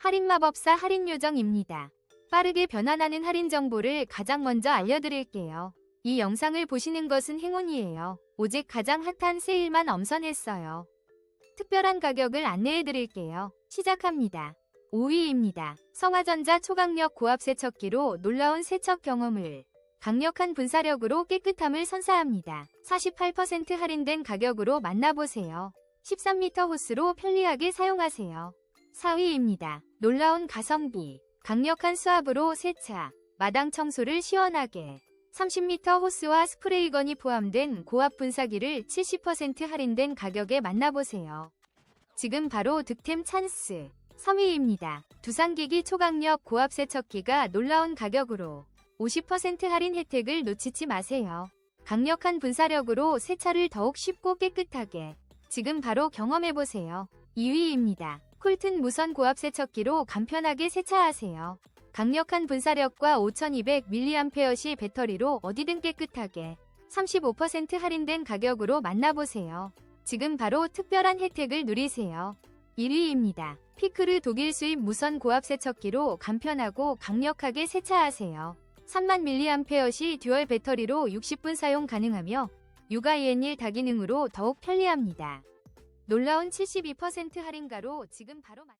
할인마법사 할인요정입니다. 빠르게 변환하는 할인 정보를 가장 먼저 알려드릴게요. 이 영상을 보시는 것은 행운이에요. 오직 가장 핫한 세일만 엄선했어요. 특별한 가격을 안내해드릴게요. 시작합니다. 5위입니다. 성화전자 초강력 고압 세척기로 놀라운 세척 경험을 강력한 분사력으로 깨끗함을 선사합니다. 48% 할인된 가격으로 만나보세요. 13m 호스로 편리하게 사용하세요. 4위입니다. 놀라운 가성비, 강력한 수압으로 세차, 마당 청소를 시원하게 30m 호스와 스프레이건이 포함된 고압 분사기를 70% 할인된 가격에 만나보세요. 지금 바로 득템 찬스. 3위입니다. 두산기기 초강력 고압 세척기가 놀라운 가격으로 50% 할인 혜택을 놓치지 마세요. 강력한 분사력으로 세차를 더욱 쉽고 깨끗하게 지금 바로 경험해보세요. 2위입니다. 콜튼 무선 고압 세척기로 간편하게 세차하세요. 강력한 분사력과 5200mAh 배터리로 어디든 깨끗하게 35% 할인된 가격으로 만나보세요. 지금 바로 특별한 혜택을 누리세요. 1위입니다. 피크르 독일 수입 무선 고압 세척기로 간편하고 강력하게 세차하세요. 3000mAh 듀얼 배터리로 60분 사용 가능하며 육아이엔일 다기능으로 더욱 편리합니다. 놀라운 72% 할인가로 지금 바로 만-